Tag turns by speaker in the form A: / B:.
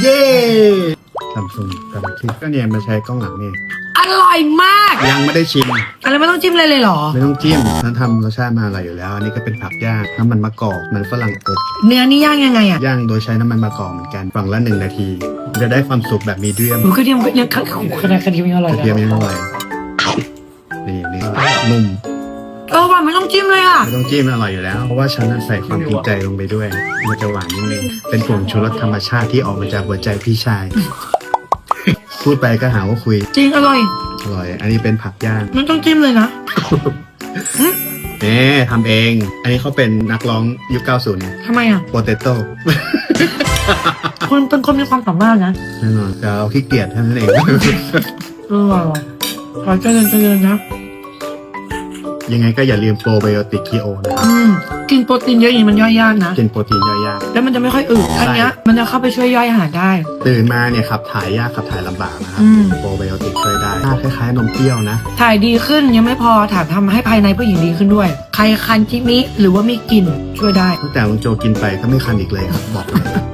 A: เย้ซัมซุงกาแล็กซี่ก็เนี่ยมาใช้กล้องหลังนี่
B: อร่อยมาก
A: ยังไม่ได้ชิม
B: อะไรไม่ต้องจิ้มเลยเลยเหรอ
A: ไม่ต้องจิ้มนั้นทำรสชาติมาอร่อยอยู่แล้ว อันนี้ก็เป็นผักย่างน้ำมันมะกอกมันฝรั่งอบ
B: เนื้อนี่ย่างยังไงอะ
A: ย่างโดยใช้น้ำมันมะกอกเหมือนกันฝั่งละหนึ่งนาที จะได้ความสุกแบบมีเดียม
B: หนูกระเทียมก็ยังขนาดกระเทียมยังอร่อย
A: กระ
B: เล
A: เทียม
B: ย
A: ยังอร่อยนี่นี่นุ่ม
B: เออหวานไม่ต้องจิ้มเลยอะ
A: ไม่ต้องจิ้มอร่อยอยู่แล้ว เพราะว่าฉันน่ะใส่ความจริงใจลงไปด้วย มันจะหวานนิดนึง เป็นผงชูรสธรรมชาติที่ออกมาจากหัวใจพี่ชาย พูดไปก็หาว่าคุย
B: จริงอร่อย
A: อร่อย อันนี้เป็นผักย่าง
B: ไม่ต้องจิ้มเลยนะ
A: เน่ทำเอง อันนี้เขาเป็นนักร้องยุค 90เนี่ย
B: ทำไมอะ
A: โปเตโต้
B: คุณเป็นคนมีความสามารถนะ
A: แน่นอนแต่เราขี้เกียจเท่านั้นเอง
B: เออว่ะขอเจริญเจริญนะ
A: ยังไงก็อย่าลืมโปรไบโอติกคีโอนะครับ
B: อืมกินโปรตีนเยอะอย่างนี้มันย่อยยากนะ
A: กินโปรตีนย่อยยาก
B: แล้วมันจะไม่ค่อยอืดอันเนี้ยมันจะเข้าไปช่วยย่อยอาหารได้
A: ตื่นมาเนี่ยขับถ่ายยากขับถ่ายลำบากนะครับ
B: อืม
A: โปรไบโอติกช่วยได้หน้าคล้ายๆนมเปรี้ยวนะ
B: ถ่ายดีขึ้นยังไม่พอถามทำให้ภายในผู้หญิงดีขึ้นด้วย ใครคันจิมิหรือว่ามีกลิ่นช่วยได้
A: ตั้งแต่ลุงโจกินไปก็ไม่คันอีกเลยครับบอกเลย